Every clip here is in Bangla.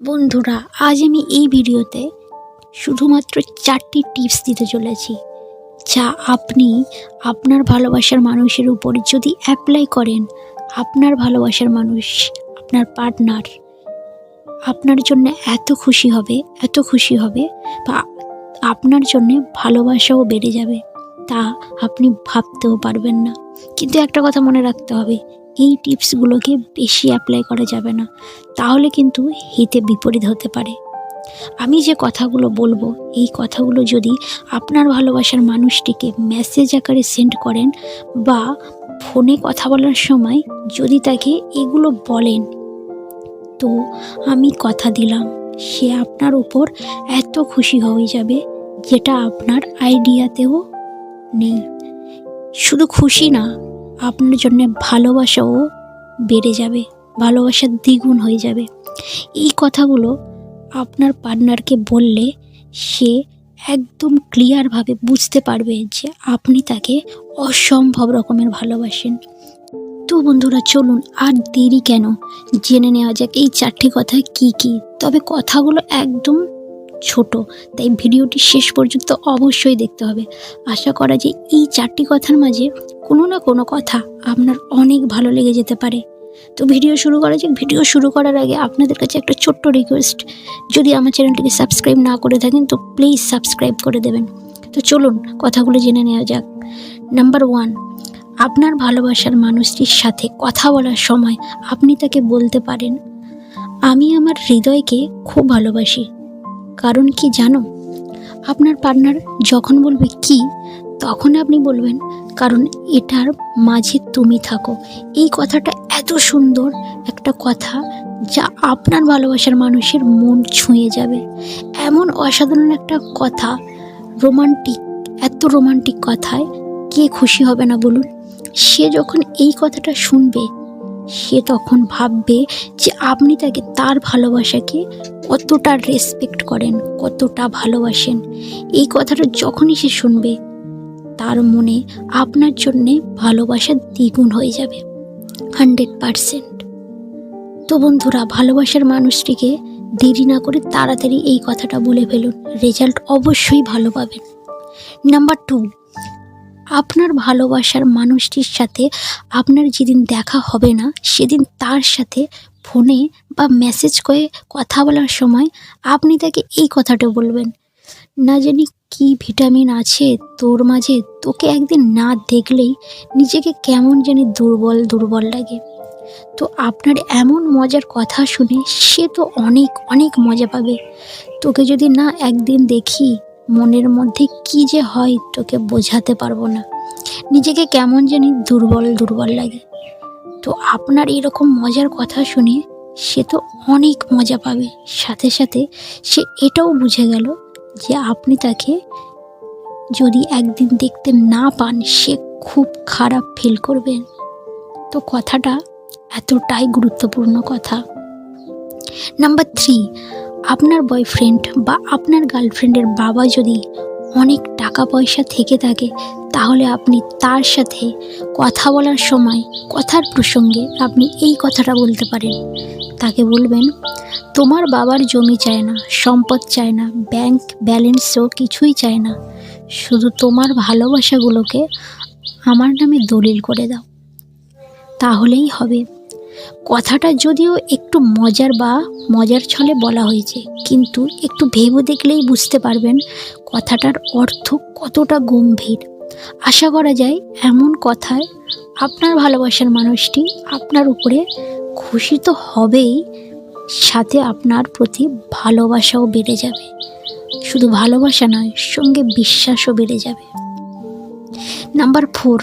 বন্ধুরা, আজ আমি এই ভিডিওতে শুধুমাত্র চারটি টিপস দিতে চলেছি, যা আপনি আপনার ভালোবাসার মানুষের উপর যদি অ্যাপ্লাই করেন, আপনার ভালোবাসার মানুষ, আপনার পার্টনার আপনার জন্য এত খুশি হবে, এত খুশি হবে, বা আপনার জন্যে ভালোবাসাও বেড়ে যাবে। তা আপনি ভাবতেও পারবেন না। কিন্তু একটা কথা মনে রাখতে হবে, এই টিপসগুলোকে বেশি অ্যাপ্লাই করা যাবে না। তাহলে কিন্তু হিতে বিপরীত হতে পারে। আমি যে কথাগুলো বলব, এই কথাগুলো যদি আপনার ভালোবাসার মানুষটিকে মেসেজ আকারে সেন্ড করেন বা ফোনে কথা বলার সময় যদি তাকে এগুলো বলেন, তো আমি কথা দিলাম। সে আপনার উপর এত খুশি হয়ে যাবে যেটা আপনার আইডিয়াতেও নেই। শুধু খুশি না, আপনার জন্য ভালোবাসাও বেড়ে যাবে ভালোবাসার দ্বিগুণ হয়ে যাবে। এই কথাগুলো আপনার পার্টনারকে বললে সে একদম ক্লিয়ারভাবে বুঝতে পারবে যে আপনি তাকে অসম্ভব রকমের ভালোবাসেন। তো বন্ধুরা, চলুন আর দেরি কেন? জেনে নেওয়া যাক এই চারটি কথা কি কি? তবে কথাগুলো একদম ছোট, তাই ভিডিওটি শেষ পর্যন্ত অবশ্যই দেখতে হবে। আশা করা যে এই চারটি কথার মাঝে কোনো না কোনো কথা আপনার অনেক ভালো লেগে যেতে পারে। তো ভিডিও শুরু করা যাক। ভিডিও শুরু করার আগে আপনাদের কাছে একটা ছোট্ট রিকোয়েস্ট যদি আমার চ্যানেলটিকে সাবস্ক্রাইব না করে থাকেন, তো প্লিজ সাবস্ক্রাইব করে দেবেন। তো চলুন কথাগুলো জেনে নেওয়া যাক। নাম্বার ওয়ান আপনার ভালোবাসার মানুষটির সাথে কথা বলার সময় আপনি তাকে বলতে পারেন, আমি আমার হৃদয়কে খুব ভালোবাসি। কারণ কি জানো? আপনার পার্টনার যখন বলবে কি তখন আপনি বলবেন, কারণ এটার মাঝে তুমি থাকো। এই কথাটা এত সুন্দর একটা কথা যা আপনার ভালোবাসার মানুষের মন ছুঁয়ে যাবে। এমন অসাধারণ একটা কথা, রোমান্টিক, এত রোমান্টিক কথায় কে খুশি হবে না বলুন? সে যখন এই কথাটা শুনবে সে তখন ভাববে যে আপনি তাকে তার ভালোবাসাকে কতটা রেসপেক্ট করেন, কতটা ভালোবাসেন। এই কথাটা যখনই সে শুনবে, তার মনে আপনার জন্যে ভালোবাসা দ্বিগুণ হয়ে যাবে। Hundred percent. তো বন্ধুরা, ভালোবাসার মানুষটিকে দেরি না করে তাড়াতাড়ি এই কথাটা বলে ফেলুন। রেজাল্ট অবশ্যই ভালো পাবেন। নাম্বার টু আপনার ভালোবাসার মানুষটির সাথে আপনার যেদিন দেখা হবে না, সেদিন তার সাথে ফোনে বা মেসেজ করে কথা বলার সময় আপনি তাকে এই কথাটা বলবেন, না জানি কি ভিটামিন আছে তোর মাঝে, তোকে একদিন না দেখলেই নিজেকে কেমন জানি দুর্বল দুর্বল লাগে। তো আপনার এমন মজার কথা শুনে সে তো অনেক অনেক মজা পাবে। তোকে যদি না একদিন দেখি মনের মধ্যে কি যে হয় তোকে বোঝাতে পারব না। নিজেকে কেমন জানি দুর্বল দুর্বল লাগে। তো আপনার এরকম মজার কথা শুনে সে তো অনেক মজা পাবে। সাথে সাথে সে এটাও বুঝে গেল যে আপনি তাকে যদি একদিন দেখতে না পান, সে খুব খারাপ ফিল করবেন তো কথাটা এতটাই গুরুত্বপূর্ণ কথা। নাম্বার থ্রি আপনার বয়ফ্রেন্ড বা আপনার গার্লফ্রেন্ডের বাবা যদি অনেক টাকা পয়সা থেকে থাকে, তাহলে আপনি তার সাথে কথা বলার সময়, কথার প্রসঙ্গে আপনি এই কথাটা বলতে পারেন। তাকে বলবেন, তোমার বাবার জমি চায় না, সম্পদ চায় না ব্যাংক ব্যালেন্সও কিছুই চায় না। শুধু তোমার ভালোবাসাগুলোকে আমার নামে দলিল করে দাও। তাহলেই হবে। কথাটা যদিও একটু মজার বা মজার ছলে বলা হয়েছে, কিন্তু একটু ভেবে দেখলেই বুঝতে পারবেন কথাটার অর্থ কতটা গম্ভীর। আশা করা যায় এমন কথায় আপনার ভালোবাসার মানুষটি আপনার উপরে খুশি তো হবেই, সাথে আপনার প্রতি ভালোবাসাও বেড়ে যাবে। শুধু ভালোবাসা নয়, সঙ্গে বিশ্বাসও বেড়ে যাবে। Number four,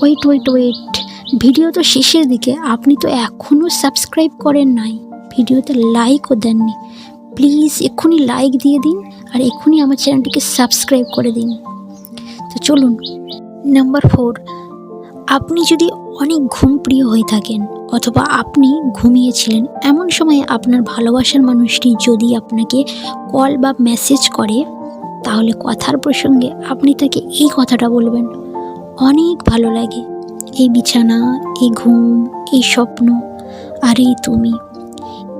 wait wait wait. Video তো শেষের দিকে, আপনি তো এখনও সাবস্ক্রাইব করেন নাই। ভিডিওতে লাইকও দেননি। প্লিজ এক্ষুনি লাইক দিয়ে দিন আর এক্ষুনি আমার চ্যানেলটিকে সাবস্ক্রাইব করে দিন। তো চলুন নাম্বার ফোর আপনি যদি অনেক ঘুম প্রিয় হয়ে থাকেন অথবা আপনি ঘুমিয়েছিলেন, এমন সময় আপনার ভালোবাসার মানুষটি যদি আপনাকে কল বা মেসেজ করে, তাহলে কথার প্রসঙ্গে আপনি তাকে এই কথাটা বলবেন, অনেক ভালো লাগে। এই বিছানা, এই ঘুম, এই স্বপ্ন, আর এই তুমি।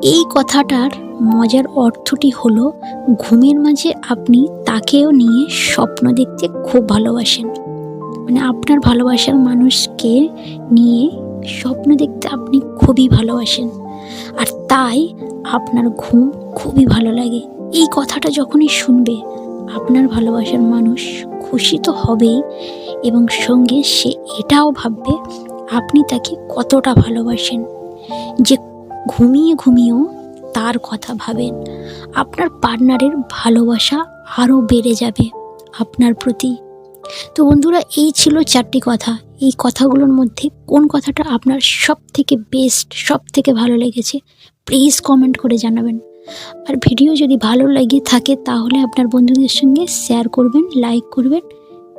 এই কথাটার মজার অর্থটি হলো, ঘুমের মাঝে আপনি তাকেও নিয়ে স্বপ্ন দেখতে খুব ভালোবাসেন। মানে আপনার ভালোবাসার মানুষকে নিয়ে স্বপ্ন দেখতে আপনি খুবই ভালোবাসেন। আর তাই আপনার ঘুম খুবই ভালো লাগে। এই কথাটা যখনই শুনবে, আপনার ভালোবাসার মানুষ খুশি তো হবেই। এবং সঙ্গে সে এটাও ভাববে, আপনি তাকে কতটা ভালোবাসেন? যে ঘুমিয়ে ঘুমিয়েও তার কথা ভাবেন, আপনার পার্টনারের ভালোবাসা আরও বেড়ে যাবে আপনার প্রতি। তো বন্ধুরা, এই ছিল চারটি কথা। এই কথাগুলোর মধ্যে কোন কথাটা আপনার সব থেকে বেস্ট সব থেকে ভালো লেগেছে প্লিজ কমেন্ট করে জানাবেন। আর ভিডিও যদি ভালো লেগে থাকে, তাহলে আপনার বন্ধুদের সঙ্গে শেয়ার করবেন লাইক করবেন।